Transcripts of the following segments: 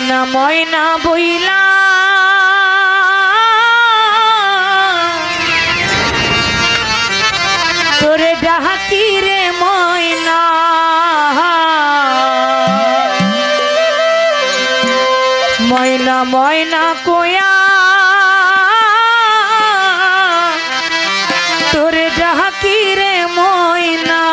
না ময়না বইলা। তোরে ডাকি রে ময়না। ময়না ময়না কোয়া। তোরে ডাকি রে ময়না।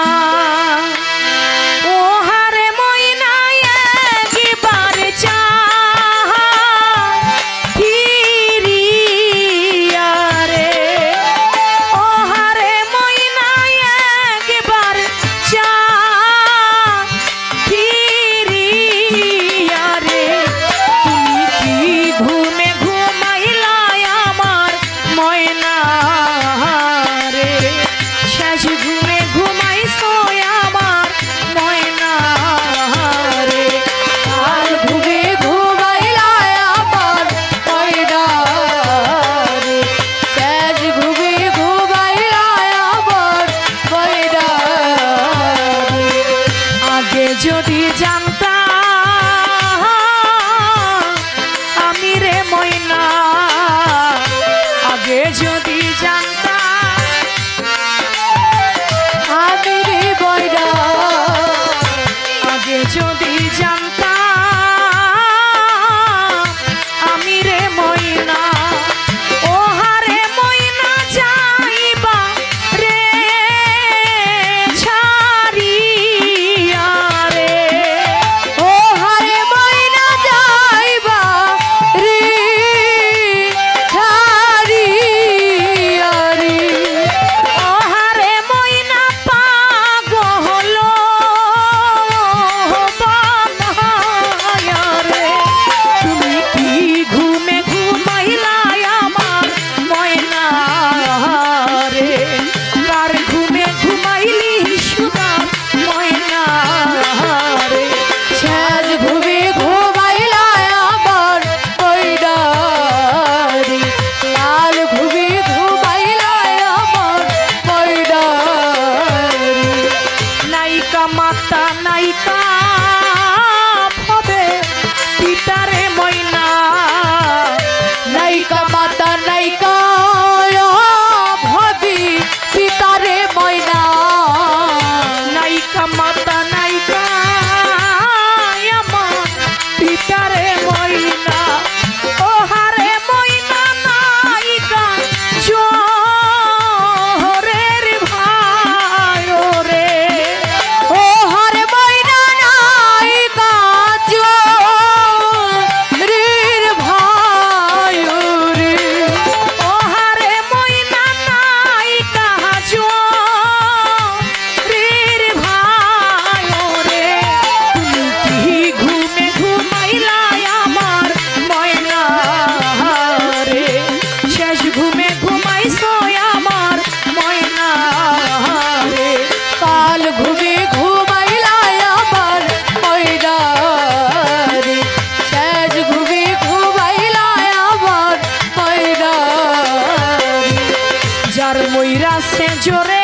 সেজোরে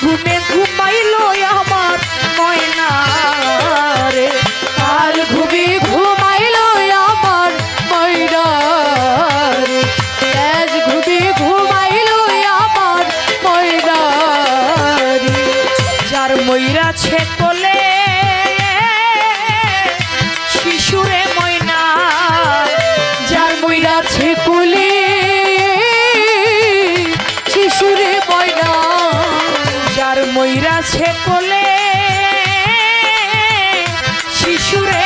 ঘুমে ঘুমাইল আমার ময়না রে। আর ঘুমে ঘুমাইল আমার ময়না তেজ ঘুমে ঘুমাইল আমার ময়না যার ময়রা ছে তোলে শিশুরে ময়না। যার ময়রা ছে কোলে, শিশুরে ময়না। ময়রা ছে কোলে শিশুরে